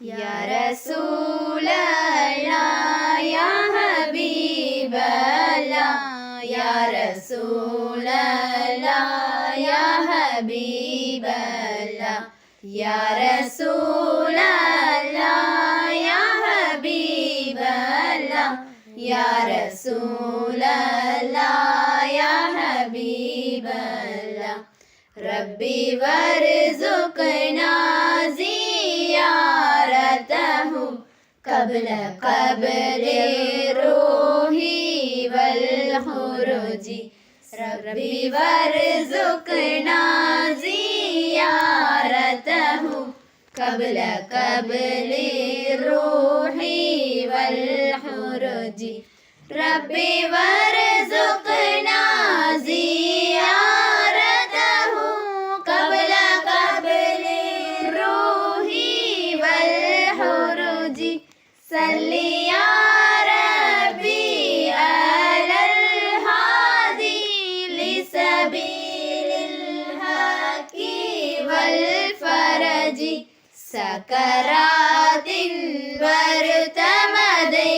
يا رسول الله يا حبيب الله يا رسول الله يا حبيب الله يا رسول الله يا حبيب الله يا رسول الله يا حبيب الله. ربي وارزقنا زيارته قبل قبل روحي والخروج. ربي وارزقنا زيارته. قبل قبل روحي والخروج. ربي وارزقنا صل يا ربي على الهادي لسبيل الحق والفرج சக்கராத்தின் வருத்தமதை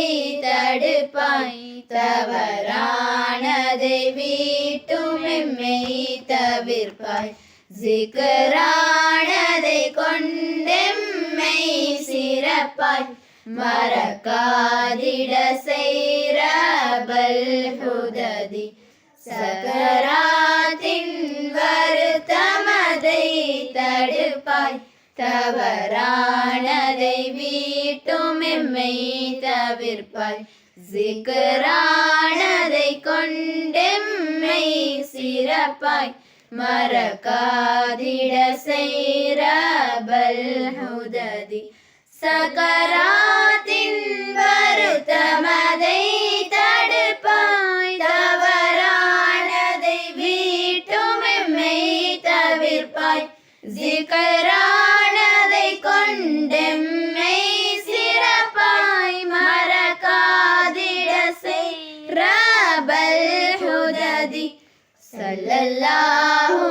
தடுப்பாய் தவறானதை வீட்டும் எம்மை தவிர்ப்பாய் ஜிகரானதை கொண்டெம்மை சிறப்பாய் மறக்காதிட செய்ரபல் ஹுததி சகராத்தின் வருத்தமதை தடுப்பாய். தவறானதை வீட்டும் எம்மை தவிர்ப்பாய். சிக்கரானதை கொண்டெம்மை சிறப்பாய். மறக்காதிட செய்ரபல் ஹுததி சகராத்தின் வருத்தமதை தடுப்பாய். தவறானதை வீட்டும் எம்மை தவிர்ப்பாய். ஜிகரானதை கொண்டெம்மை சிறப்பாய். மறக்காதிட செய்ரபல் ஹுததி. சல்லல்லாஹு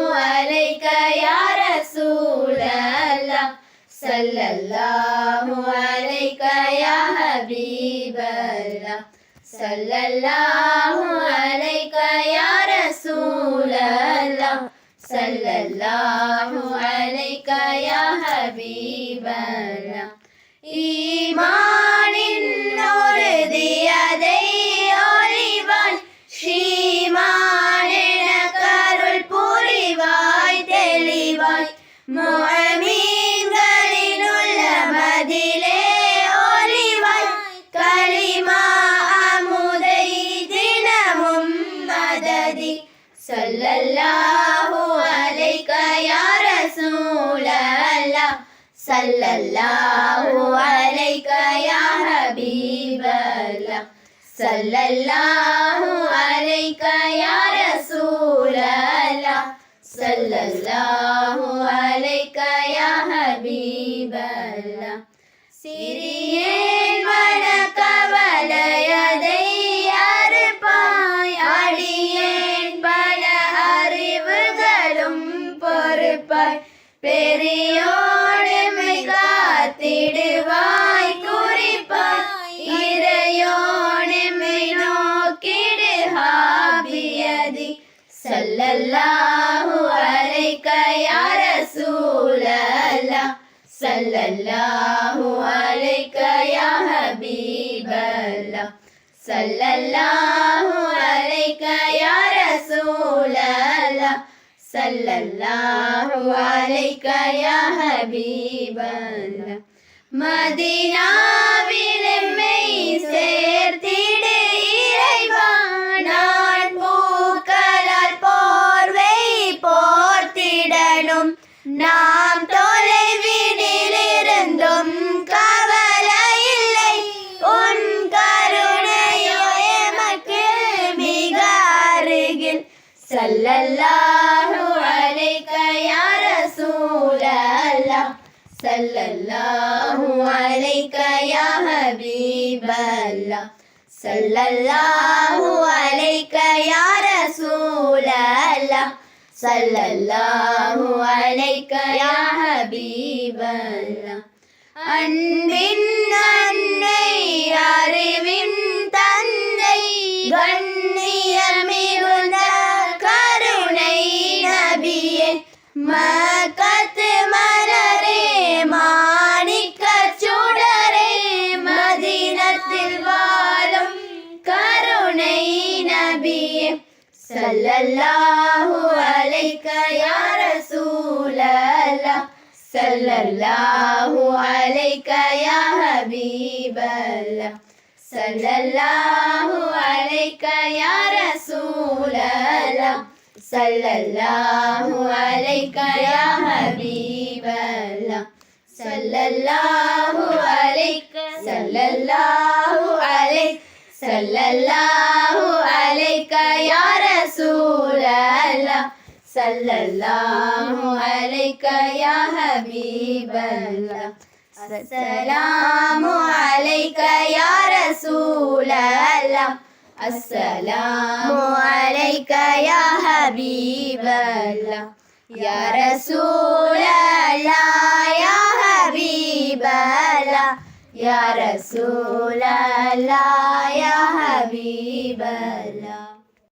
صلى الله عليك يا حبيب الله. صلى الله عليك يا رسول الله. صلى الله عليك يا حبيب الله. إيمان صلى الله عليك يا حبيب الله. صلى الله عليك يا رسول الله. صلى الله சல்லல்லாஹு அலைக யா ஹபீபல்லாஹ் சல்லல்லாஹு அலைக யா ரசூலல்லாஹ் சல்லல்லாஹு அலைக யா ஹபீபல்லாஹ் மதீனாவில் எம்மை சேர்த்திடு சல்லல்லாஹு அலைக யா ரசூலல்லாஹ். சல்லல்லாஹு அலைக யா ஹபீபல்லாஹ். சல்லல்லாஹு அலைக யா ரசூலல்லாஹ். சல்லல்லாஹு அலைக யா ஹபீபல்லாஹ். அன்பின் மக்கத்து மலரே மாணிக்க சுடரே மதினத்தில் வாழும் கருணை நபியே. சல்லல்லாஹு அலைக்க யா ரசூலல்லாஹ். சல்லல்லாஹு அலைக்க யா ஹபீபல்லா சல்லல்லாஹு صلى الله عليك يا حبيب الله. صلى الله عليك صلى الله عليك صلى الله عليك يا رسول الله. صلى الله عليك يا حبيب الله. السلام عليك يا رسول الله. السلام عليك يا حبيب الله يا رسول الله يا حبيب الله يا رسول الله يا حبيب الله